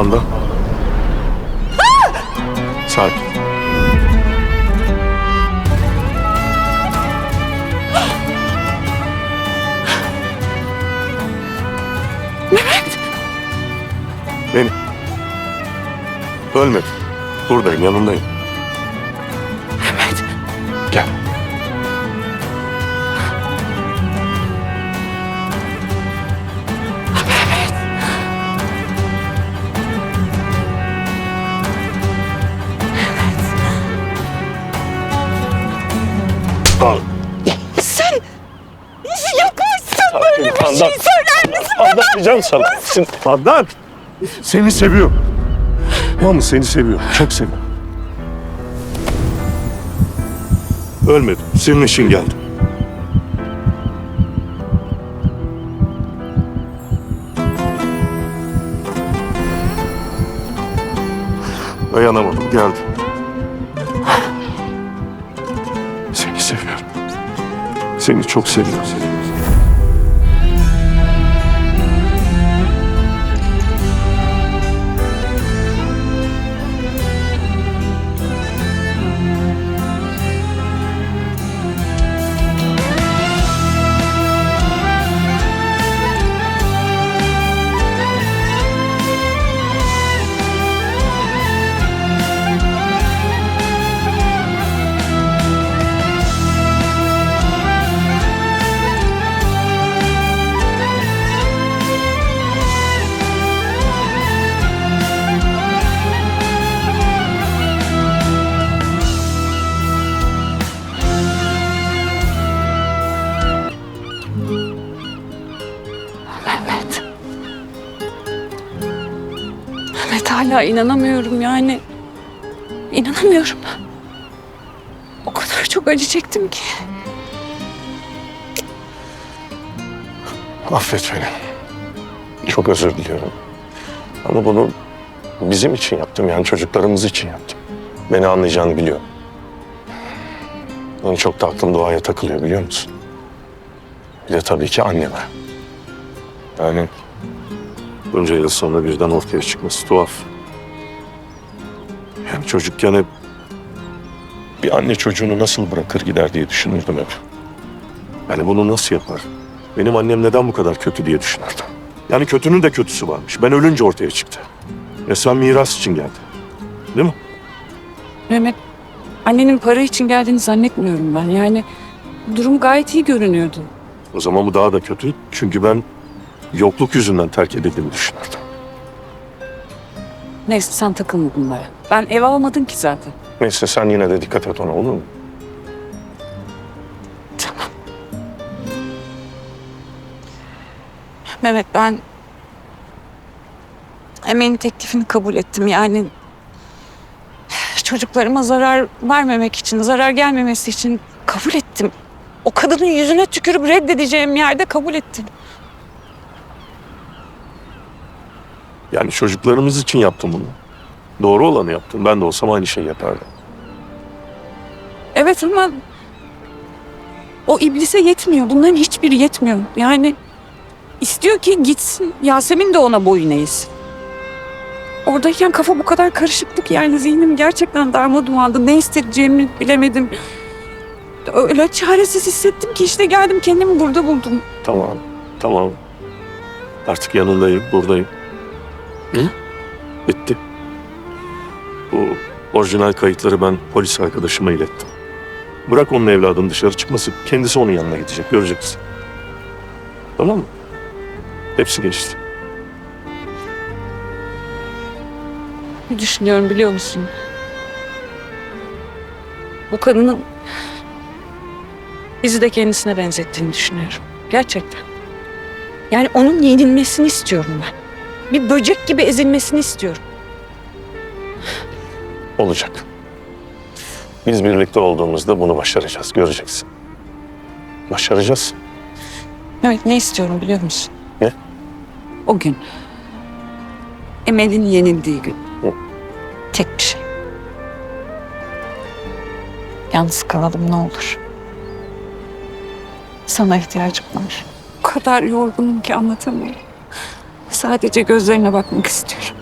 Handan. Sakin. Mehmet. Benim. Ölmedim. Buradayım, yanındayım. Mehmet. Gel. Al. Sen nasıl yaparsın böyle bir Handan. şey söyler misin? Anlatacağım sana. Şimdi, Handan. Seni seviyor. Mamı seni seviyor. Çok seviyor. Ölmedim. Senin için geldim. Dayanamadım. Geldim. Seni çok seviyorum. Hala inanamıyorum yani. İnanamıyorum. O kadar çok acı çektim ki. Affet beni. Çok özür diliyorum. Ama bunu bizim için yaptım yani çocuklarımız için yaptım. Beni anlayacağını biliyorum. Benim çok da aklım doğaya takılıyor biliyor musun? Bir de tabii ki anneme. Yani bunca yıl sonra birden ortaya çıkması tuhaf. Yani çocukken hep bir anne çocuğunu nasıl bırakır gider diye düşünürdüm hep. Yani bunu nasıl yapar? Benim annem neden bu kadar kötü diye düşünürdüm. Yani kötünün de kötüsü varmış. Ben ölünce ortaya çıktı. Resmen miras için geldi. Değil mi? Mehmet annenin para için geldiğini zannetmiyorum ben. Yani durum gayet iyi görünüyordu. O zaman bu daha da kötü. Çünkü ben yokluk yüzünden terk edildiğimi düşünürdüm. Neyse sen takılma bunlara. Ben ev almadın ki zaten. Neyse sen yine de dikkat et ona olur mu? Tamam. Mehmet ben emeğin teklifini kabul ettim. Yani çocuklarıma zarar vermemek için, zarar gelmemesi için kabul ettim. O kadının yüzüne tükürüp reddedeceğim yerde kabul ettim. Yani çocuklarımız için yaptım bunu. Doğru olanı yaptım. Ben de olsam aynı şeyi yapardım. Evet ama o iblise yetmiyor. Bunların hiçbiri yetmiyor. Yani istiyor ki gitsin. Yasemin de ona boyun eğsin. Oradayken kafa bu kadar karışıklık yani zihnim gerçekten darmadağındı. Ne isteyeceğimi bilemedim. Öyle çaresiz hissettim ki işte geldim kendimi burada buldum. Tamam, tamam. Artık yanındayım, buradayım. Hı? Bitti. Bu orijinal kayıtları ben polis arkadaşıma ilettim. Bırak onun evladını dışarı çıkması. Kendisi onun yanına gidecek, göreceksin. Tamam mı? Hepsi geçti. Ne düşünüyorum biliyor musun? Bu kadının bizi de kendisine benzettiğini düşünüyorum. Gerçekten. Yani onun yenilmesini istiyorum ben. Bir böcek gibi ezilmesini istiyorum. Olacak. Biz birlikte olduğumuzda bunu başaracağız, göreceksin. Başaracağız. Evet ne istiyorum biliyor musun? Ne? O gün. Emel'in yenildiği gün. Hı. Tek bir şey. Yalnız kalalım ne olur. Sana ihtiyacım var. O kadar yorgunum ki anlatamıyorum. Sadece gözlerine bakmak istiyorum.